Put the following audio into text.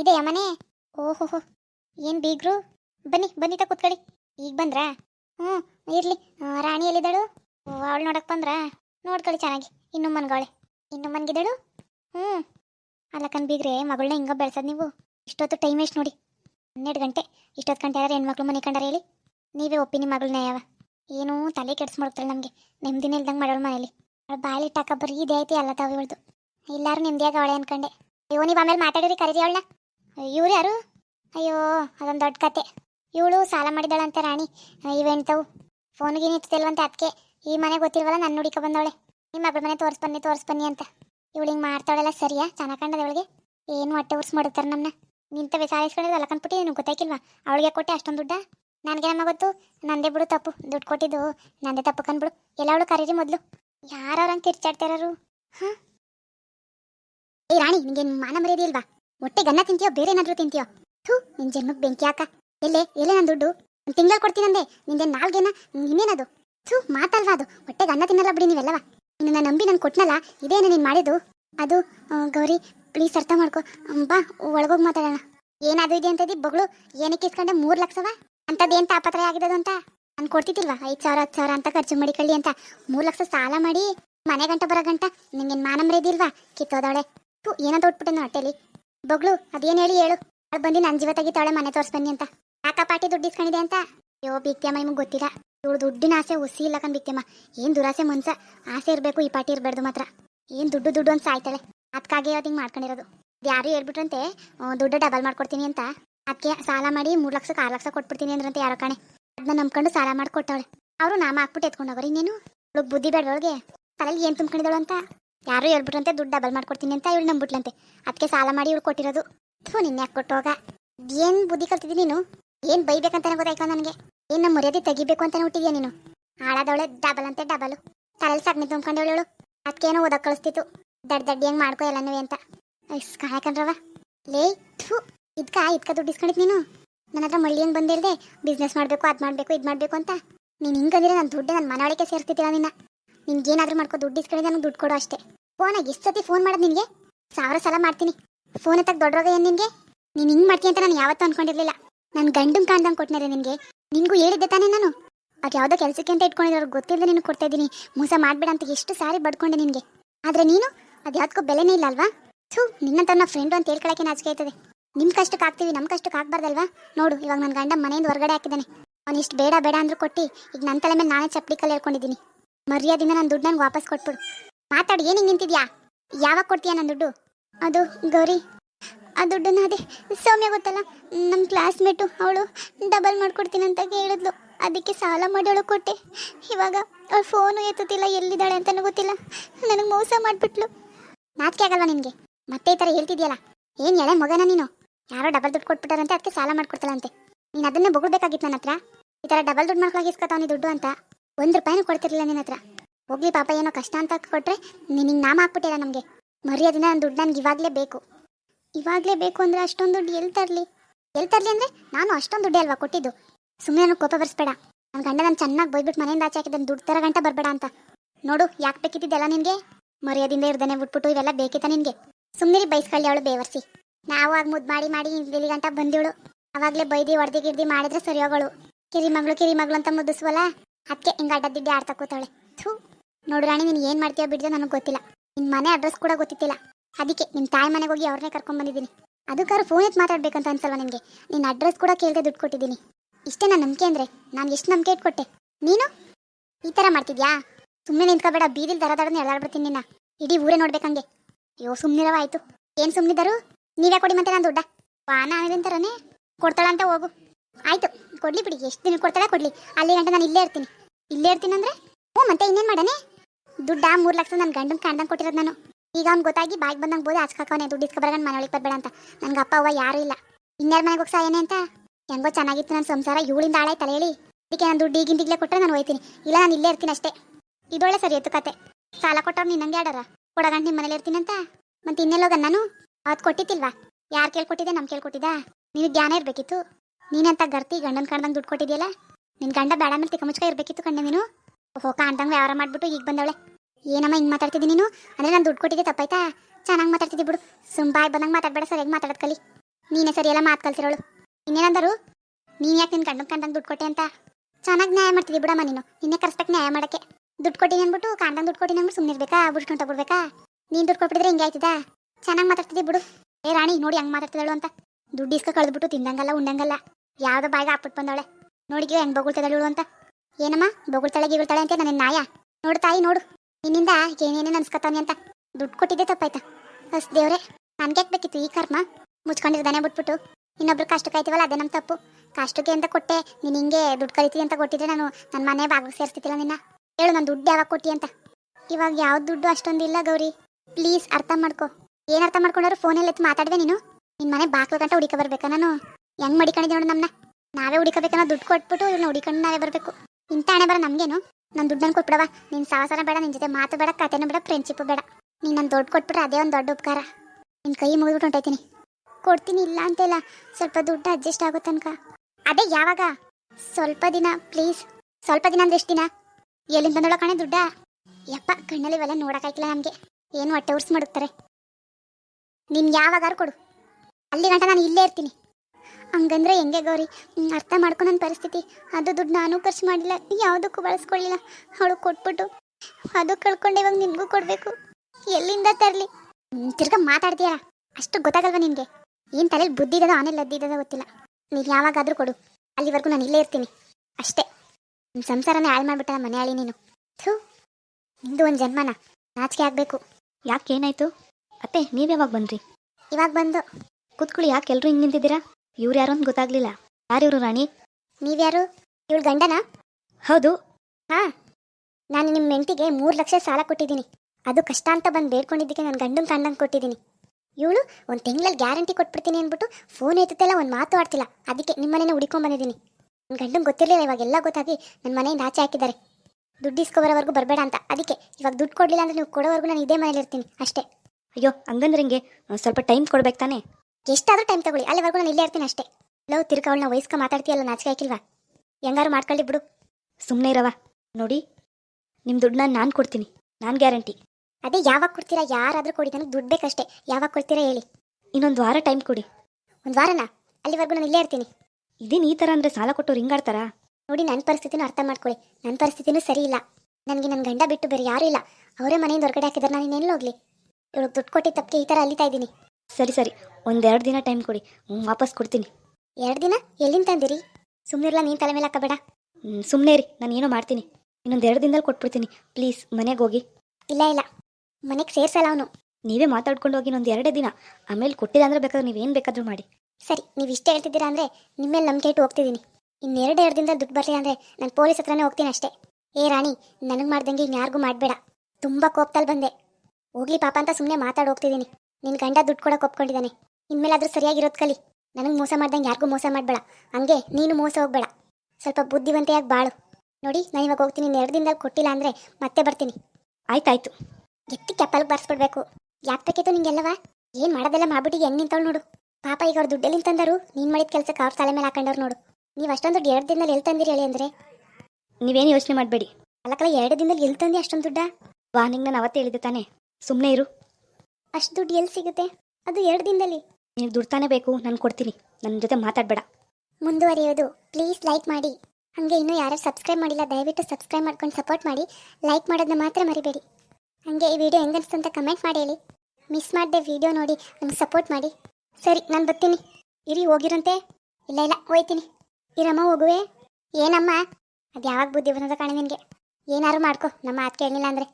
ಇದೆಯಾ ಮನೆ ಓಹೋಹೋ. ಏನು ಬೀಗ್ರು? ಬನ್ನಿ ಬನ್ನಿ ತ ಕೂತ್ಕೊಳ್ಳಿ. ಈಗ ಬಂದ್ರಾ? ಹ್ಞೂ ಇರಲಿ. ರಾಣಿ ಎಲ್ಲಿದ್ದಾಳು ಅವಳು ನೋಡಕ್ ಬಂದ್ರಾ? ನೋಡ್ಕೊಳ್ಳಿ ಚೆನ್ನಾಗಿ. ಇನ್ನು ಮನ್ಗಾಳೆ ಇನ್ನು ಮನ್ಗಿದ್ದಾಳು? ಹ್ಞೂ ಅಲ್ಲಕ್ಕನ್ ಬೀಗ್ರೆ ಮಗಳನ್ನ ಹಿಂಗ ಬೆಳ್ಸೋದು ನೀವು? ಇಷ್ಟೊತ್ತು ಟೈಮ್ ವೇಸ್ಟ್ ನೋಡಿ. ಹನ್ನೆರಡು ಗಂಟೆ. ಇಷ್ಟೊತ್ತು ಗಂಟೆ ಯಾರು ಹೆಣ್ಮಕ್ಳು ಮನೆ ಕಂಡಾರ ಹೇಳಿ? ನೀವೇ ಒಪ್ಪಿ ಮಗಳನ್ನ ಯಾವ? ಏನು ತಲೆ ಕೆಡ್ಸ್ಮಾಡ್ತಾಳೆ ನಮಗೆ. ನೆಮ್ಮದಿನ ಇಲ್ದಂಗೆ ಮಾಡೋಳು ಮನೆಯಲ್ಲಿ. ಅವಳು ಬಾಯಲ್ಲಿ ಇಟ್ಟಾಕ ಬರೀ ಇದೇ ಐತಿ ಅಲ್ಲ ತಾವು ಇವಳ್ದು ಎಲ್ಲರೂ ನೆಮ್ಮದಿಯಾಗ ಅವಳೆ ಅನ್ಕಂಡೆ. ಅಯ್ಯೋ, ನೀವು ಆಮೇಲೆ ಮಾತಾಡಿರಿ ಕರೀರಿ ಅವಳನ್ನ. ಇವ್ರು ಯಾರು? ಅಯ್ಯೋ, ಅದೊಂದು ದೊಡ್ಡ ಕತೆ. ಇವಳು ಸಾಲ ಮಾಡಿದಾಳಂತೆ ರಾಣಿ. ಇವೆಂತವು? ಫೋನ್ಗೆ ನಿಂತಿಲ್ವಂತೆ ಅದಕ್ಕೆ ಈ ಮನೆ ಗೊತ್ತಿಲ್ವಲ್ಲ ನನ್ನ ಹುಡುಕ ಬಂದವಳೆ. ನಿಮ್ಮ ಮಗಳ ಮನೆ ತೋರ್ಸ್ ಬನ್ನಿ ತೋರ್ಸ್ ಬನ್ನಿ ಅಂತ. ಇವಳು ಹಿಂಗೆ ಮಾಡ್ತಾವಳೆಲ್ಲ ಸರಿಯಾ? ಚೆನ್ನಾಗಿ ಕಂಡದ ಇವಳಿಗೆ? ಏನು ಹೊಟ್ಟೆ ಉರ್ಸ್ ಮಾಡುತ್ತಾರೆ ನಮ್ಮನ್ನ ನಿಂತವೆ ಸಾಯಿಸ್ಕೊಂಡಿದ್ದು ಅಲ್ಲ ಕನ್ಬಿಟ್ಟು ನಿನಗೆ ಗೊತ್ತಾಯ್ಕಿಲ್ವಾ? ಅವಳಿಗೆ ಕೊಟ್ಟೆ ಅಷ್ಟೊಂದು ದುಡ್ಡ? ನನಗೆ ನಮ್ಮ ಗೊತ್ತು. ನಂದೇ ಬಿಡು ತಪ್ಪು. ದುಡ್ಡು ಕೊಟ್ಟಿದ್ದು ನಂದೇ ತಪ್ಪು ಕಂದ್ಬಿಡು ಎಲ್ಲ ಅವಳು ಕರೀರಿ ಮೊದಲು. ಯಾರಂಗೆ ಕಿರ್ಚಾಡ್ತಾರು ಹಾಂ? ಏ ರಾಣಿ, ನಿಂಗೆ ಮಾನ ಮರ್ಯಾದೆ ಇಲ್ವಾ? ಹೊಟ್ಟೆ ಗನ್ನ ತಿಂತೀಯೋ, ಬೇರೆ ಏನಾದರೂ ತಿಂತೀಯೋ? ಥೂ, ನಿನ್ ಜನ್ಮಕ್ಕೆ ಬೆಂಕಿ ಹಾಕ. ಎಲ್ಲೇ ಎಲ್ಲೇ ನನ್ನ ದುಡ್ಡು? ತಿಂಗಳು ಕೊಡ್ತೀನಂದೆ ನಿಂದೆ ನಾಲ್ಗೇನ? ಇನ್ನೇನದು? ಥೂ, ಮಾತಲ್ವಾ ಅದು? ಹೊಟ್ಟೆಗೆ ಅನ್ನ ತಿನ್ನಲ್ಲ ಬಿಡಿ ನೀವೆಲ್ಲವ. ನಿನ್ನ ನಂಬಿ ನಾನು ಕೊಟ್ನಲ್ಲ, ಇದೇನು ನೀನು ಮಾಡಿದ್ದು? ಅದು ಗೌರಿ, ಪ್ಲೀಸ್ ಅರ್ಥ ಮಾಡ್ಕೊ. ಬಾ ಒಳಗೋಗಿ ಮಾತಾಡೋಣ. ಏನಾದ್ರು ಇದೆ ಅಂತದಿ, ಬಗಳು, ಏನಕ್ಕೆ ಇಸ್ಕೊಂಡೆ? ಮೂರು ಲಕ್ಷವ? ಅಂಥದ್ದೇನು ತಾಪತ್ರ ಆಗಿರೋದು ಅಂತ? ನಾನು ಕೊಡ್ತಿದ್ದಿಲ್ವಾ? ಐದು ಸಾವಿರ, ಹತ್ತು ಸಾವಿರ ಅಂತ ಖರ್ಚು ಮಾಡಿಕೊಳ್ಳಿ ಅಂತ. ಮೂರು ಲಕ್ಷ ಸಾಲ ಮಾಡಿ, ಮನೆ ಗಂಟ ಬರೋ ಗಂಟ ನಿಂಗೇನು ಮಾನ ಇದಿಲ್ವಾ ಕಿತ್ತೋದವಳೆ. ಥೂ, ಏನಂತ ಉಟ್ಬಿಟ್ಟೆ ನನ್ನ ಹೊಟ್ಟೆಲಿ. ಬಗ್ಳು ಅದೇನು ಹೇಳಿ ಹೇಳು. ಅವಳು ಬಂದು ನನ್ನ ಜೀವ ತೆಗಿತಾಳೆ ಮನೆ ತೋರ್ಸ್ ಬನ್ನಿ ಅಂತ. ಯಾಕ ಪಾಟಿ ದುಡ್ಡು ಇಸ್ಕೊಂಡಿದೆ ಅಂತ? ಯೋ ಬಿಕ್ತಿಯಮ್ಮ ನಿಮ್ಗೆ ಗೊತ್ತಿಲ್ಲ. ಇವಳು ದುಡ್ಡಿನ ಆಸೆ ಉಸಿ ಇಲ್ಲ ಕಣ್ ಬಿಕ್ತಿಯಮ್ಮ ಏನು ದುರಾಸೆ ಮನ್ಸ? ಆಸೆ ಇರಬೇಕು, ಈ ಪಾಟಿ ಇರಬಾರ್ದು ಮಾತ್ರ. ಏನು ದುಡ್ಡು ದುಡ್ಡು ಅಂತ ಸಾಯ್ತಾಳೆ. ಅದ್ಕಾಗೆ ಅದು ಹಿಂಗೆ ಮಾಡ್ಕೊಂಡಿರೋದು. ಯಾರು ಹೇಳ್ಬಿಟ್ರಂತೆ? ದುಡ್ಡು ಡಬಲ್ ಮಾಡ್ಕೊಡ್ತೀನಿ ಅಂತ. ಅದಕ್ಕೆ ಸಾಲ ಮಾಡಿ ಮೂರು ಲಕ್ಷಕ್ಕೆ ಆರು ಲಕ್ಷ ಕೊಟ್ಬಿಡ್ತೀನಿ ಅಂದ್ರಂತೆ ಯಾರೋ ಕಣೆ. ಅದನ್ನ ನಂಬ್ಕೊಂಡು ಸಾಲ ಮಾಡಿ ಕೊಟ್ಟವಳೆ ಅವರು ನಾಮ ಹಾಕ್ಬಿಟ್ಟು ಎತ್ಕೊಂಡೋಗ್ರಿ ಇನ್ನೇನು? ಅವಳಿಗೆ ಬುದ್ಧಿ ಬೇಡವಳಿಗೆ? ತಲೆಯಲ್ಲಿ ಏನು ತುಂಬ್ಕೊಂಡಿದ್ದಾಳು ಅಂತ? ಯಾರು ಹೇಳ್ಬಿಟ್ರಂತೆ, ದುಡ್ಡು ಡಬಲ್ ಮಾಡ್ಕೊಡ್ತೀನಿ ಅಂತ ಇವಳು ನಂಬಿಟ್ಲಂತೆ ಅದಕ್ಕೆ ಸಾಲ ಮಾಡಿ ಇವಳು ಕೊಟ್ಟಿರೋದು. ಥೂ, ನಿನ್ನೆ ಯಾಕೆ ಕೊಟ್ಟೋಗ ಏನು ಬುದ್ಧಿ ಕಲ್ತಿದ್ದೀನಿ ನೀನು? ಏನು ಬೈಬೇಕಂತಾನೆ ಗೊತ್ತಾಯ್ತು ನನಗೆ? ಏನು ನಮ್ಮ ಮರ್ಯಾದೆ ತೆಗಿಬೇಕು ಅಂತಾನೆ ಹುಟ್ಟಿದ್ಯಾ ನೀನು? ಹಾಳಾದವಳೆ ಡಬಲ್ ಅಂತೆ ಡಬಲು ತಲೆಯಲ್ಲಿ ಸಗಣಿ ತುಂಬ್ಕೊಂಡವಳು ಅದಕ್ಕೇನೋ ಓದಕ್ಕೆ ಕಳಿಸ್ತಿತ್ತು. ದಡ್ ದಡ್ಡಿ ಹೆಂಗೆ ಮಾಡ್ಕೊ ಎಲ್ಲನೂ ಅಂತ. ಕಾಯಕಂಡ್ರವ ಲೇ, ಥೂ, ಇದ್ಕ ಇದ್ಕ ದುಡ್ಡು ಇಸ್ಕೊಂಡಿದ್ ನೀನು? ನನ್ನ ಹತ್ರ ಮಳ್ಳಿ ಹೆಂಗೆ ಬಂದಿರದೆ ಬಿಸ್ನೆಸ್ ಮಾಡಬೇಕು, ಅದು ಮಾಡಬೇಕು, ಇದು ಮಾಡಬೇಕು ಅಂತ. ನೀನು ಹಿಂಗಂದ್ರೆ ನನ್ನ ದುಡ್ಡು ನನ್ನ ಮನವಳಿಕೆ ಸೇರ್ತಿದ್ದಿಲ್ಲ ನಿನ್ನ. ನಿನ್ಗೆ ಏನಾದರೂ ಮಾಡ್ಕೋ, ದುಡ್ಡು ಇಸ್ಕೊಂಡಿದ್ದೆ ನನಗೆ ದುಡ್ಡು ಕೊಡು ಅಷ್ಟೇ. ಫೋನಾಗ ಎಷ್ಟು ಸತಿ ಫೋನ್ ಮಾಡೋದು ನಿನಗೆ? ಸಾವಿರ ಸಲ ಮಾಡ್ತೀನಿ. ಫೋನ್ ಎತ್ತಕ್ಕೆ ದೊಡ್ಡವಾಗ ಏನು ನಿನಗೆ? ನೀನು ಹಿಂಗೆ ಮಾಡ್ತೀಯ ಅಂತ ನಾನು ಯಾವತ್ತೂ ಅನ್ಕೊಂಡಿರ್ಲಿಲ್ಲ. ನನ್ನ ಗಂಡನ್ ಕಾಣ್ದಂಗೆ ಕೊಟ್ಟಿದ್ದಾರೆ ನಿನಗೆ. ನಿನಗೂ ಹೇಳಿದ್ದೆ ತಾನೇ ನಾನು. ಅದು ಯಾವುದೋ ಕೆಲಸಕ್ಕೆ ಅಂತ ಇಟ್ಕೊಂಡಿರೋರು ಗೊತ್ತಿಲ್ಲದೆ ನಿನಗೆ ಕೊಡ್ತಾ ಇದ್ದೀನಿ. ಮೋಸ ಮಾಡಬೇಡ ಅಂತ ಎಷ್ಟು ಸಾರಿ ಬಡ್ಕೊಂಡೆ ನಿನಗೆ. ಆದರೆ ನೀನು? ಅದು ಯಾವ್ದಕ್ಕೂ ಬೆಲೆನೇ ಇಲ್ಲ ಅಲ್ವಾ? ಥೂ, ನಿನ್ನಂತ ನನ್ನ ಫ್ರೆಂಡು ಅಂತ ಹೇಳ್ಕೊಳಕ್ಕೆ ನಾಚಿಕೆ ಆಯ್ತದೆ. ನಿಮ್ಮ ಕಷ್ಟಕ್ಕೆ ಆಗ್ತೀವಿ ನಮ್ಮ ಕಷ್ಟಕ್ಕೆ ಆಗ್ಬಾರ್ದಲ್ವಾ? ನೋಡು, ಇವಾಗ ನನ್ನ ಗಂಡ ಮನೆಯಿಂದ ಹೊರಗಡೆ ಹಾಕಿದ್ದಾನೆ. ಅವ್ನು ಇಷ್ಟು ಬೇಡ ಬೇಡ ಅಂದರೂ ಕೊಟ್ಟು, ಈಗ ನನ್ನ ತಲೆ ಮೇಲೆ ನಾನೇ ಚಪ್ಪಲಿ ಕಲ್ಲು ಹೇಳ್ಕೊಂಡಿದ್ದೀನಿ ಮರ್ಯಾದಿಂದ ನನ್ನ ದುಡ್ಡು ನನಗೆ ವಾಪಸ್ ಕೊಟ್ಬಿಡು. ಮಾತಾಡಿ ಏನಿಗೆ ನಿಂತಿದ್ಯಾ? ಯಾವಾಗ ಕೊಡ್ತೀಯ ನನ್ನ ದುಡ್ಡು? ಅದು ಗೌರಿ, ಆ ದುಡ್ಡನ್ನ ಅದೇ ಸೌಮ್ಯ ಗೊತ್ತಲ್ಲ ನಮ್ಮ ಕ್ಲಾಸ್ಮೇಟು ಅವಳು ಡಬಲ್ ಮಾಡ್ಕೊಡ್ತೀನಿ ಅಂತ ಹೇಳಿದ್ಲು ಅದಕ್ಕೆ ಸಾಲ ಮಾಡಿ ಅವಳು ಕೊಟ್ಟೆ ಇವಾಗ ಅವಳು ಫೋನು ಎತ್ತುತ್ತಿಲ್ಲ, ಎಲ್ಲಿದ್ದಾಳೆ ಅಂತಲೂ ಗೊತ್ತಿಲ್ಲ. ನನಗೆ ಮೋಸ ಮಾಡಿಬಿಟ್ಲು. ನಾಚಿಕೆ ಆಗಲ್ವಾ ನಿನಗೆ? ಮತ್ತೆ ಈ ಥರ ಹೇಳ್ತಿದ್ಯಲ್ಲ? ಏನು ಎಳೆ ಮಗನ ನೀನು? ಯಾರೋ ಡಬಲ್ ದುಡ್ಡು ಕೊಟ್ಬಿಟ್ಟಾರಂತೆ, ಅದಕ್ಕೆ ಸಾಲ ಮಾಡ್ಕೊಡ್ತಾಳಂತೆ. ನೀನು ಅದನ್ನೇ ಬೊಗಳ್ಬೇಕಾಗಿತ್ತು ನನ್ನ ಹತ್ರ? ಈ ಥರ ಡಬಲ್ ದುಡ್ಡು ಮಾಡ್ಕೊಳಗೆ ಇಸ್ಕೊತಾವನಿ ದುಡ್ಡು ಅಂತ? ಒಂದು ರೂಪಾಯಿನೂ ಕೊಡ್ತಿರ್ಲಿಲ್ಲ ನಿನ್ನ ಹತ್ರ. ಹೋಗ್ಲಿ ಪಾಪ, ಏನೋ ಕಷ್ಟ ಅಂತ ಕೊಟ್ಟರೆ ನಿನಗೆ ನಾಮ ಹಾಕ್ಬಿಟ್ಟಿಲ್ಲ ನಮಗೆ. ಮರ್ಯಾದಿನ ನನ್ನ ದುಡ್ಡು ನನಗೆ ಇವಾಗಲೇ ಬೇಕು. ಇವಾಗಲೇ ಬೇಕು ಅಂದರೆ ಅಷ್ಟೊಂದು ದುಡ್ಡು ಎಲ್ಲಿ ತರಲಿ? ಎಲ್ಲಿ ತರಲಿ ಅಂದರೆ ನಾನು ಅಷ್ಟೊಂದು ದುಡ್ಡೇ ಅಲ್ವಾ ಕೊಟ್ಟಿದ್ದು? ಸುಮ್ಮನೆ ನನಗೆ ಕೋಪ ಬರಿಸ್ಬೇಡ. ನನ್ನ ಗಂಡ ನಾನು ಚೆನ್ನಾಗಿ ಬೈದ್ಬಿಟ್ಟು ಮನೆಯಿಂದ ಆಚೆ ಹಾಕಿದ್ದಾನೆ ದುಡ್ಡು ತರ ಗಂಟ ಬರಬೇಡ ಅಂತ. ನೋಡು, ಯಾಕೆ ಬೇಕಿದ್ದಿದ್ದೆಲ್ಲ ನಿನಗೆ? ಮರ್ಯಾದಿಂದ ಇರ್ದಾನೆ ಬಿಟ್ಬಿಟ್ಟು ಇವೆಲ್ಲ ಬೇಕಿತ್ತ ನಿನಗೆ? ಸುಮ್ಮನೆ ಬೈಸ್ಕೊಳ್ಳಿ ಅವಳು ಬೇವರ್ಸಿ. ನಾವು ಆಗ ಮುದ್ದು ಮಾಡಿ ಮಾಡಿ ಇಲ್ಲಿ ಗಂಟ ಬಂದಿವಳು. ಅವಾಗಲೇ ಬೈದಿ ಹೊಡೆದಿ ಗಿಡ್ದಿ ಮಾಡಿದ್ರೆ ಸರಿ ಹೋಗಳು. ಕಿರಿ ಮಗಳು ಕಿರಿ ಮಗಳು ಅಂತ ಮುದ್ದಿಸುವಲ್ಲ ಅದಕ್ಕೆ ಹಿಂಗೆ ಅಡ್ಡದಿಡ್ಡಿ ಆಡ್ತಾ ಕೂತಾಳೆ ಥೂ. ನೋಡು ರಾಣಿ, ನೀನು ಏನು ಮಾಡ್ತೀಯೋ ಬಿಡ್ದೆ ನನಗೆ ಗೊತ್ತಿಲ್ಲ. ನಿನ್ನ ಮನೆ ಅಡ್ರೆಸ್ ಕೂಡ ಗೊತ್ತಿತ್ತಿಲ್ಲ. ಅದಕ್ಕೆ ನಿಮ್ಮ ತಾಯಿ ಮನೆಗೆ ಹೋಗಿ ಅವ್ರನ್ನೇ ಕರ್ಕೊಂಡು ಬಂದಿದ್ದೀನಿ. ಫೋನ್ ಎತ್ತು ಮಾತಾಡ್ಬೇಕಂತ ಅನ್ಸಲ್ವಾ ನಿನಗೆ? ನಿನ್ನ ಅಡ್ರೆಸ್ ಕೂಡ ಕೇಳದೆ ದುಡ್ಡು ಕೊಟ್ಟಿದ್ದೀನಿ. ಇಷ್ಟೇ ನನ್ನ ನಂಬಿಕೆ ಅಂದರೆ? ನಾನು ಎಷ್ಟು ನಂಬಿಕೆ ಇಟ್ಕೊಟ್ಟೆ. ನೀನು? ಈ ಥರ ಮಾಡ್ತಿದ್ಯಾ? ಸುಮ್ಮನೆ ನಿಂತ್ಕೋಬೇಡ, ಬೀದಿಲ್ ದರ ದಡನ ಎಳಾಡ್ಬಿಡ್ತೀನಿ ನಿನ್ನ. ಇಡೀ ಊರೇ ನೋಡ್ಬೇಕಂಗೆ ಅಯ್ಯೋ ಸುಮ್ಮನಿರವ ಆಯಿತು ಏನು ಸುಮ್ಮನಿದ್ದರು ನೀವೇ ಕೊಡಿ ಮತ್ತೆ ನಾನು ದುಡ್ಡ? ಪಾನ ಕೊಡ್ತಾಳ ಅಂತ ಹೋಗು. ಆಯಿತು, ಕೊಡ್ಲಿ ಬಿಡಿ. ಎಷ್ಟು ದಿನ ಕೊಡ್ತಾಳೆ ಕೊಡ್ಲಿ. ಅಲ್ಲಿ ಗಂಟೆ ನಾನು ಇಲ್ಲೇ ಇರ್ತೀನಿ. ಇಲ್ಲೇ ಇರ್ತೀನಿ ಅಂದರೆ ಹ್ಞೂ, ಮತ್ತೆ ಇನ್ನೇನು ಮಾಡನೆ ದುಡ್ಡ ಮೂರು ಲಕ್ಷ ನನ್ನ ಗಂಡನ ಕಾಣ್ದಂಗೆ ಕೊಟ್ಟಿರೋದು ನಾನು. ಈಗ ಅವ್ನು ಗೊತ್ತಾಗಿ ಬಾಯ್ಗೆ ಬಂದಂಗೆ ಬೋದೆ ಹಚ್ಕಾಕವನೆ ದುಡ್ಡು ಇಸ್ಕೊಬರಗಂಡು ಮನೆ ಒಳಗೆ ಬರಬೇಡ ಅಂತ. ನನ್ಗೆ ಅಪ್ಪ, ಅವ್ವ ಯಾರೂ ಇಲ್ಲ. ಇನ್ಯಾರ ಮನೆಗೆ ಹೋಗಿ ಏನೇ ಅಂತ? ಹೆಂಗೋ ಚೆನ್ನಾಗಿತ್ತು ನನ್ನ ಸಂಸಾರ, ಇವಳಿಂದ ಆಳಾಯ್ತಲ್ಲ ಹೇಳಿ. ಅದಕ್ಕೆ ನಾನು ದುಡ್ಡು ಈಗಿಂದಿಗ್ಲೇ ಕೊಟ್ಟರೆ ನಾನು ಹೋಯ್ತೀನಿ ಇಲ್ಲ, ನಾನು ಇಲ್ಲೇ ಇರ್ತೀನಿ ಅಷ್ಟೇ. ಇದೊಳ್ಳೆ ಸರಿ ಎತ್ತು ಕತೆ. ಸಾಲ ಕೊಟ್ಟವ್ರು ನೀನು ನಂಗೆ ಆಡಾರ ಕೊಡಗಂಟು ನಿಮ್ಮ ಮನೇಲಿ ಇರ್ತೀನಿ ಅಂತ? ಮತ್ತೆ ಇನ್ನೆಲ್ಲೋಗ ನಾನು? ಅವತ್ತು ಕೊಟ್ಟಿತ್ತಿಲ್ವಾ ಯಾರು ಕೇಳ್ಕೊಟ್ಟಿದ್ದೆ ನಮ್ಮ ಕೇಳ್ಕೊಟ್ಟಿದ್ದ ನಿನಗೆ ಜ್ಞಾನ ಇರಬೇಕಿತ್ತು? ನೀನಂತ ಗರ್ತಿ ಗಂಡನ ಕಾಣ್ದಂಗೆ ದುಡ್ಡು ಕೊಟ್ಟಿದ್ಯಲ್ಲ? ನಿನ್ನ ಗಂಡ ಬೇಡ ಮೇಲೆ ತಿಕ್ಕ ಮುಚ್ಕ ಇರಬೇಕಿತ್ತು ಕಣ್ಣೆ ನೀನು? ಓಹೋ ಅಂತಂಗ ವ್ಯವಹಾರ ಮಾಡ್ಬಿಟ್ಟು ಈಗ ಬಂದವಳೆ. ಏನಮ್ಮ ಹಿಂಗೆ ಮಾತಾಡ್ತಿದ್ದೀನಿ ನೀನು? ಅಂದರೆ ನಾನು ದುಡ್ಡು ಕೊಟ್ಟಿದ್ದೆ ತಪ್ಪಾಯ್ತಾ? ಚೆನ್ನಾಗಿ ಮಾತಾಡ್ತಿದ್ದಿ ಬಿಡು. ಸುಮ್ ಬಾಯ್ ಬಂದಂಗೆ ಮಾತಾಡ್ಬೇಡ ಸರಿಯಾಗಿ ಮಾತಾಡೋದು ಕಲಿ. ನೀನೇ ಸರಿ ಎಲ್ಲ ಮಾತು ಕಲ್ತಿರೋಳು ಇನ್ನೇನಂದರು? ನೀನು ಯಾಕೆ ನಿನ್ನ ಗಂಡನ ಕಂಡಂಗೆ ದುಡ್ಡು ಕೊಟ್ಟೆ ಅಂತ? ಚೆನ್ನಾಗಿ ನ್ಯಾಯ ಮಾಡ್ತಿದ್ದಿ ಬಿಡಮ್ಮ ನೀನು. ನಿನ್ನೆ ಕರೆಸ್ಪೆಕ್ಟ್ ನ್ಯಾಯ ಮಾಡಕ್ಕೆ. ದುಡ್ಡು ಕೊಟ್ಟಿನಿ ಅಂದ್ಬಿಟ್ಟು ಕಾಂಡಂಗೆ ದುಡ್ಡು ಕೊಟ್ಟಿನಿ ಅಂದ್ಬಿಟ್ಟು ಸುಮ್ಮನೆ ಇರ್ಬೇಕಾ? ಬಿಡ್ಸ್ಕೊಂತ ಬಿಡ್ಬೇಕಾ ನೀನು ದುಡ್ಡು ಕೊಟ್ಬಿಟ್ರೆ ಹಿಂಗೆ ಆಯ್ತದ? ಚೆನ್ನಾಗಿ ಮಾತಾಡ್ತಿದ್ದಿ ಬಿಡು. ಏ ರಾಣಿ, ನೋಡಿ ಹಂಗೆ ಮಾತಾಡ್ತಿದ್ದಾಳು ಅಂತ. ದುಡ್ಡು ಇಸ್ಕ ಕಳೆದ್ಬಿಟ್ಟು ತಿಂದಂಗಲ್ಲ ಉಂಡಂಗಲ್ಲ. ಯಾವುದೋ ಬಾಯಿಗೆ ಹಾಕ್ಬಿಟ್ಟು ಬಂದವಳೆ. ನೋಡಿದ್ಯೋ ಹೆಂಗ್ ಬೊಗಳ್ತಿದ್ದಾಳು ಅಂತ. ಏನಮ್ಮ ಬೊಗುಳ್ತಾಳೆ ಗಿಗುಳ್ತಾಳೆ ಅಂತ ನನ್ನ ನಾಯ? ನೋಡು ತಾಯಿ, ನೋಡು. ನಿನ್ನಿಂದ ಏನೇನೇನು ಅನ್ಸ್ಕೊತಾನೆ ಅಂತ. ದುಡ್ಡು ಕೊಟ್ಟಿದ್ದೆ ತಪ್ಪಾಯ್ತಾ? ಹಸ್ ದೇವ್ರೆ, ನನ್ಗೆ ಬೇಕಿತ್ತು ಈ ಕರ್ಮ? ಮುಚ್ಕೊಂಡಿರ್ದಾನೆ ಬಿಟ್ಬಿಟ್ಟು. ಇನ್ನೊಬ್ರು ಕಷ್ಟ ಕಾಯ್ತೀವಲ್ಲ ಅದೇ ನಮ್ಮ ತಪ್ಪು. ಕಷ್ಟಕ್ಕೆ ಅಂತ ಕೊಟ್ಟೆ, ನೀನು ಹಿಂಗೆ ದುಡ್ಡು ಕಲಿತೀವಿ ಅಂತ ಕೊಟ್ಟಿದ್ರೆ ನಾನು ನನ್ನ ಮನೆ ಬಾಗಿಲು ಸೇರಿಸ್ತಿದ್ದಿಲ್ಲ ನಿನ್ನ. ಹೇಳು ನಾನು ದುಡ್ಡು ಯಾವಾಗ ಕೊಟ್ಟಿ ಅಂತ. ಇವಾಗ ಯಾವ ದುಡ್ಡು ಅಷ್ಟೊಂದಿಲ್ಲ ಗೌರಿ. ಪ್ಲೀಸ್ ಅರ್ಥ ಮಾಡ್ಕೊ. ಏನು ಅರ್ಥ ಮಾಡ್ಕೊಂಡ್ರು ಫೋನಲ್ಲಿ ಎತ್ತು ಮಾತಾಡ್ದೆ ನೀನು? ನಿನ್ನ ಮನೆ ಬಾಕ್ಲು ಗಂಟ ಹುಡುಕ ಬರ್ಬೇಕಾ ನಾನು? ಹೆಂಗ್ ಮಡಿಕೊಂಡಿದ್ದೆ ನೋಡು ನಮ್ಮನ್ನ ನಾವೇ ಹುಡುಕಬೇಕನ್ನೋ ದುಡ್ಡು ಕೊಟ್ಬಿಟ್ಟು ಇವ್ರನ್ನ ಹುಡುಕೊಂಡು ನಾವೇ ಬರಬೇಕು. ಇಂಥ ಹಣೆ ಬರ ನಮಗೇನು? ನನ್ನ ದುಡ್ಡನ್ನು ಕೊಟ್ಬಿಡವ ನಿನ್ನ ಸಾವಸಾರ ಬೇಡ ನಿನ್ನ ಜೊತೆ ಮಾತು ಬೇಡ, ಕತೆನೂ ಬೇಡ ಫ್ರೆಂಡ್ಶಿಪ್ಪು ಬೇಡ. ನೀನು ನನ್ನ ದುಡ್ಡು ಕೊಟ್ಬಿಟ್ರೆ ಅದೇ ಒಂದು ದೊಡ್ಡ ಉಪಕಾರ. ನಿನ್ನ ಕೈ ಮುಗಿದ್ಬಿಟ್ಟು ಹೊಂಟೈತೀನಿ ಕೊಡ್ತೀನಿ ಇಲ್ಲ ಅಂತ ಇಲ್ಲ. ಸ್ವಲ್ಪ ದುಡ್ಡು ಅಡ್ಜಸ್ಟ್ ಆಗೋ ತನಕ. ಅದೇ ಯಾವಾಗ? ಸ್ವಲ್ಪ ದಿನ ಪ್ಲೀಸ್ ಸ್ವಲ್ಪ ದಿನ ಅಂದ್ರೆ ಎಷ್ಟು ದಿನ? ಎಲ್ಲಿಂದ ಬಂದೋಳ ಕಣೆ ದುಡ್ಡ? ಯಪ್ಪ, ಕಣ್ಣಲ್ಲಿ ಇವೆಲ್ಲ ನೋಡೋಕ್ಕಾಗಿಲ್ಲ ನಮಗೆ. ಏನು ಹೊಟ್ಟೆ ಉರ್ಸ್ ಮಾಡುತ್ತಾರೆ ನೀನು ಯಾವಾಗಾರು ಕೊಡು. ಅಲ್ಲಿ ಗಂಟ ನಾನು ಇಲ್ಲೇ ಇರ್ತೀನಿ. ಹಂಗಂದ್ರೆ ಹೆಂಗೆ ಗೌರಿ? ಅರ್ಥ ಮಾಡ್ಕೊ ನನ್ನ ಪರಿಸ್ಥಿತಿ. ಅದು ದುಡ್ಡು ನಾನು ಖರ್ಚು ಮಾಡಿಲ್ಲ ಯಾವುದಕ್ಕೂ ಬಳಸ್ಕೊಳ್ಳಿಲ್ಲ. ಅವಳು ಕೊಟ್ಬಿಟ್ಟು ಅದು ಕಳ್ಕೊಂಡು ಇವಾಗ ನಿನಗೂ ಕೊಡಬೇಕು. ಎಲ್ಲಿಂದ ತರಲಿ? ತಿರ್ಗಾ ಮಾತಾಡ್ತೀಯಾ? ಅಷ್ಟು ಗೊತ್ತಾಗಲ್ವಾ ನಿನಗೆ? ಏನು ತಲೆಯಲ್ಲಿ ಬುದ್ಧಿ ಇದ್ದದೋ ಆನೆಲ್ಲ ಅದ್ದಿದ್ದದೋ ಗೊತ್ತಿಲ್ಲ. ನೀವು ಯಾವಾಗಾದರೂ ಕೊಡು. ಅಲ್ಲಿವರೆಗೂ ನಾನು ಇಲ್ಲೇ ಇರ್ತೀನಿ. ಅಷ್ಟೇ. ನಿಮ್ಮ ಸಂಸಾರನೇ ಹಾಳು ಮಾಡ್ಬಿಟ್ಟ ಮನೆ ಹಾಳಿ ನೀನು. ಥೂ. ನಿಂದು ಒಂದು ಜನ್ಮನ ನಾಚಿಕೆ ಆಗಬೇಕು. ಯಾಕೆ ಏನಾಯ್ತು? ಅತ್ತೆ ನೀವು ಯಾವಾಗ ಬಂದ್ರಿ? ಇವಾಗ ಬಂದು. ಕೂತ್ಕೊಳ್ಳಿ ಯಾಕೆ ಎಲ್ಲರೂ ಹಿಂಗೆ ನಿಂತಿದ್ದೀರಾ? ಇವ್ರು ಯಾರು ಅಂತ ಗೊತ್ತಾಗ್ಲಿಲ್ಲ ಯಾರಿವ್ರು ರಾಣಿ? ನೀವ್ಯಾರು? ಇವಳು ಗಂಡನ? ಹೌದು. ಹಾ. ನಾನು ನಿಮ್ಮ ಮೆಂಟಿಗೆ ಮೂರು ಲಕ್ಷ ಸಾಲ ಕೊಟ್ಟಿದ್ದೀನಿ. ಅದು ಕಷ್ಟ ಅಂತ ಬಂದು ಬೇಡ್ಕೊಂಡಿದ್ದಕ್ಕೆ ನನ್ನ ಗಂಡನ ಕಂಡಂಗೆ ಕೊಟ್ಟಿದ್ದೀನಿ. ಇವಳು ಒಂದು ತಿಂಗಳಲ್ಲಿ ಗ್ಯಾರಂಟಿ ಕೊಟ್ಬಿಡ್ತೀನಿ ಅಂದ್ಬಿಟ್ಟು ಫೋನ್ ಎತ್ತುತ್ತೆಲ್ಲ ಒಂದು ಮಾತು ಆಡ್ತಿಲ್ಲ. ಅದಕ್ಕೆ ನಿಮ್ಮ ಹುಡ್ಕೊಂಡ್ ಬಂದಿದ್ದೀನಿ. ನನ್ನ ಗಂಡಂಗೆ ಗೊತ್ತಿರಲಿಲ್ಲ ಇವಾಗೆಲ್ಲ ಗೊತ್ತಾಗಿ ನನ್ನ ಮನೆಯಿಂದ ಆಚೆ ಹಾಕಿದ್ದಾರೆ. ದುಡ್ಡು ಇಸ್ಕೊಬರೋವರೆಗೂ ಬರಬೇಡ ಅಂತ. ಅದಕ್ಕೆ ಇವಾಗ ದುಡ್ಡು ಕೊಡಲಿಲ್ಲ ಅಂದರೆ ನೀವು ಕೊಡೋವರೆಗೂ ನಾನು ಇದೇ ಮನೇಲಿ ಇರ್ತೀನಿ ಅಷ್ಟೇ. ಅಯ್ಯೋ ಹಂಗಂದ್ರೆ ಹಿಂಗೆ? ಸ್ವಲ್ಪ ಟೈಮ್ ಕೊಡ್ಬೇಕು ತಾನೇ? ಎಷ್ಟಾದ್ರೂ ಟೈಮ್ ತಗೊಳ್ಳಿ. ಅಲ್ಲಿವರೆಗೂ ನಾನು ಇಲ್ಲೇ ಇರ್ತೀನಿ ಅಷ್ಟೇ. ಲವ್ ತಿರ್ಗ ಅವಳನ್ನ ವಯಸ್ಕ ಮಾತಾಡ್ತೀಯಲ್ಲ, ನಾಚಿಕೆ ಹಾಕಿಲ್ವಾ? ಹೆಂಗಾರು ಮಾಡ್ಕೊಳ್ಳಿ ಬಿಡು. ಸುಮ್ಮನೆ ಇರವ ನೋಡಿ ನಿಮ್ಮ ದುಡ್ಡನ್ನ ನಾನು ಕೊಡ್ತೀನಿ. ನಾನು ಗ್ಯಾರಂಟಿ. ಅದೇ ಯಾವಾಗ ಕೊಡ್ತೀರಾ, ಯಾರಾದರೂ ಕೊಡಿ. ನನಗೆ ದುಡ್ಡು ಬೇಕಷ್ಟೇ. ಯಾವಾಗ ಕೊಡ್ತೀರಾ ಹೇಳಿ. ಇನ್ನೊಂದು ವಾರ ಟೈಮ್ ಕೊಡಿ. ಒಂದು ವಾರನ? ಅಲ್ಲಿವರೆಗೂ ನಾನು ಇಲ್ಲೇ ಇರ್ತೀನಿ. ಇದೇನು ಈ ಥರ ಅಂದರೆ ಸಾಲ ಕೊಟ್ಟು ರಿಂಗಾಡ್ತಾರಾ ನೋಡಿ ನನ್ನ ಪರಿಸ್ಥಿತಿನೂ ಅರ್ಥ ಮಾಡ್ಕೊಳ್ಳಿ. ನನ್ನ ಪರಿಸ್ಥಿತಿನೂ ಸರಿ ಇಲ್ಲ. ನನಗೆ ನನ್ನ ಗಂಡ ಬಿಟ್ಟು ಬೇರೆ ಯಾರೂ ಇಲ್ಲ. ಅವರೇ ಮನೆಯಿಂದ ಹೊರಗಡೆ ಹಾಕಿದ್ದಾರೆ ನಾನು ಇನ್ನೆಲ್ಲ ಹೋಗ್ಲಿ? ಇವ್ರಿಗೆ ದುಡ್ಡು ಕೊಟ್ಟಿದ್ದ ತಪ್ಪಿಗೆ ಈ ಥರ ಅಲ್ಲಿತಾ ಇದ್ದೀನಿ. ಸರಿ ಸರಿ. ಒಂದೆರಡು ದಿನ ಟೈಮ್ ಕೊಡಿ. ವಾಪಸ್ ಕೊಡ್ತೀನಿ. ಎರಡು ದಿನ? ಎಲ್ಲಿಂದ ತಂದಿರಿ? ಸುಮ್ಮನಿರಲ್ಲ ನೀನು ತಲೆ ಮೇಲೆ ಹಾಕಬೇಡ. ಸುಮ್ಮನೆ ರೀ ನಾನು ಏನೋ ಮಾಡ್ತೀನಿ. ಇನ್ನೊಂದು ಎರಡು ದಿನದಲ್ಲಿ ಕೊಟ್ಬಿಡ್ತೀನಿ. ಪ್ಲೀಸ್ ಮನೆಗೆ ಹೋಗಿ. ಇಲ್ಲ ಇಲ್ಲ. ಮನೆಗೆ ಸೇರ್ಸಲ್ಲ ಅವನು. ನೀವೇ ಮಾತಾಡ್ಕೊಂಡು ಹೋಗಿ ಇನ್ನೊಂದು ಎರಡೇ ದಿನ. ಆಮೇಲೆ ಕೊಟ್ಟಿಲ್ಲ ಅಂದ್ರೆ ಬೇಕಾದ್ರೆ ನೀವೇನು ಬೇಕಾದರೂ ಮಾಡಿ. ಸರಿ ನೀವು ಇಷ್ಟೇ ಹೇಳ್ತಿದ್ದೀರಾ ಅಂದರೆ ನಿಮ್ಮ ಮೇಲೆ ನಂಬಿಕೆ ಇಟ್ಟು ಹೋಗ್ತಿದ್ದೀನಿ ಇನ್ನೆರಡು ಎರಡು ದಿನದಲ್ಲಿ ದುಡ್ಡು ಬರಲಿಲ್ಲ ಅಂದರೆ ನಾನು ಪೊಲೀಸ್ ಹತ್ರನೇ ಹೋಗ್ತೀನಿ ಅಷ್ಟೇ. ಏ ರಾಣಿ ನನಗೆ ಮಾಡ್ದಂಗೆ ಇನ್ಯಾರಿಗೂ ಮಾಡಬೇಡ. ತುಂಬ ಕೋಪದಲ್ಲಿ ಬಂದೆ. ಹೋಗ್ಲಿ ಪಾಪ ಅಂತ ಸುಮ್ಮನೆ ಮಾತಾಡಿ ಹೋಗ್ತಿದ್ದೀನಿ ನಿನ್ನ ಗಂಡ ದುಡ್ಡು ಕೊಡೋಕೆ ಒಪ್ಕೊಂಡಿದ್ದಾನೆ ಇನ್ಮೇಲಾದ್ರೂ ಸರಿಯಾಗಿರೋದು ಕಲಿ. ನನಗೆ ಮೋಸ ಮಾಡ್ದಂಗೆ ಯಾರಿಗೂ ಮೋಸ ಮಾಡಬೇಡ. ಹಂಗೆ ನೀನು ಮೋಸ ಹೋಗ್ಬೇಡ. ಸ್ವಲ್ಪ ಬುದ್ಧಿವಂತೆಯಾಗಿ ಬಾಳು. ನೋಡಿ ನಾನು ಇವಾಗ ಹೋಗ್ತೀನಿ. ನೀನು ಎರಡು ದಿನದಲ್ಲಿ ಕೊಟ್ಟಿಲ್ಲ ಅಂದರೆ ಮತ್ತೆ ಬರ್ತೀನಿ. ಆಯ್ತಾಯ್ತು. ಎತ್ತಿ ಕೆಪ್ಪಲ್ಗೆ ಬರ್ಸ್ಬಿಡ್ಬೇಕು ಯಾಕೆ ಬೇಕಿತ್ತು ನಿಂಗೆಲ್ಲವಾ? ಏನು ಮಾಡೋದೆಲ್ಲ ಮಾಡ್ಬಿಟ್ಟು ಹೆಂಗೆ ನಿಂತವಳು ನೋಡು. ಪಾಪ ಈಗ ಅವ್ರು ದುಡ್ಡೆಲ್ಲಿ ತಂದರು ನೀನು ಮಾಡಿದ ಕೆಲಸಕ್ಕೆ ಅವ್ರ ತಲೆ ಮೇಲೆ ಹಾಕೊಂಡವ್ರು ನೋಡು. ನೀವು ಅಷ್ಟೊಂದು ದುಡ್ಡು ಎರಡು ದಿನದಲ್ಲಿ ಎಲ್ಲಿ ತಂದಿರಿ ಹೇಳಿ ಅಂದರೆ? ನೀವೇನು ಯೋಚನೆ ಮಾಡಬೇಡಿ. ಅಲ್ಲಕ್ಕಲ್ಲ ಎರಡು ದಿನದಲ್ಲಿ ಎಲ್ಲಿ ತಂದಿ ಅಷ್ಟೊಂದು ದುಡ್ಡ? ವಾ ನಿಂಗೆ ನಾನು ಅವತ್ತೇ ಹೇಳಿದ್ದೆ ತಾನೇ. ಸುಮ್ಮನೆ ಇರು. ಅಷ್ಟು ದುಡ್ಡು ಎಲ್ಲಿ ಸಿಗುತ್ತೆ? ಅದು ಎರಡು ದಿನದಲ್ಲಿ. ನೀವು ದುಡ್ಡು ತಾನೇ ಬೇಕು ನಾನು ಕೊಡ್ತೀನಿ. ನನ್ನ ಜೊತೆ ಮಾತಾಡಬೇಡ. ಮುಂದುವರಿಯೋದು ಪ್ಲೀಸ್ ಲೈಕ್ ಮಾಡಿ. ಹಾಗೆ ಇನ್ನೂ ಯಾರು ಸಬ್ಸ್ಕ್ರೈಬ್ ಮಾಡಿಲ್ಲ ದಯವಿಟ್ಟು ಸಬ್ಸ್ಕ್ರೈಬ್ ಮಾಡ್ಕೊಂಡು ಸಪೋರ್ಟ್ ಮಾಡಿ. ಲೈಕ್ ಮಾಡೋದನ್ನ ಮಾತ್ರ ಮರಿಬೇಡಿ. ಹಾಗೆ ಈ ವಿಡಿಯೋ ಹೆಂಗನ್ಸ್ತು ಅಂತ ಕಮೆಂಟ್ ಮಾಡಿ ಹೇಳಿ. ಮಿಸ್ ಮಾಡದೆ ವಿಡಿಯೋ ನೋಡಿ ನಮ್ಗೆ ಸಪೋರ್ಟ್ ಮಾಡಿ. ಸರಿ ನಾನು ಬರ್ತೀನಿ. ಇರಿ ಹೋಗಿರಂತೆ? ಇಲ್ಲ ಇಲ್ಲ ಹೋಯ್ತೀನಿ. ಇರಮ್ಮ ಹೋಗುವೆ. ಏನಮ್ಮ? ಅದು ಯಾವಾಗ ಬುದ್ಧಿ ಬಂದದ ಕಾಣೆ ನಿನಗೆ? ಏನಾರು ಮಾಡ್ಕೊ ನಮ್ಮ ಮಾತು ಕೇಳಲಿಲ್ಲ ಅಂದರೆ.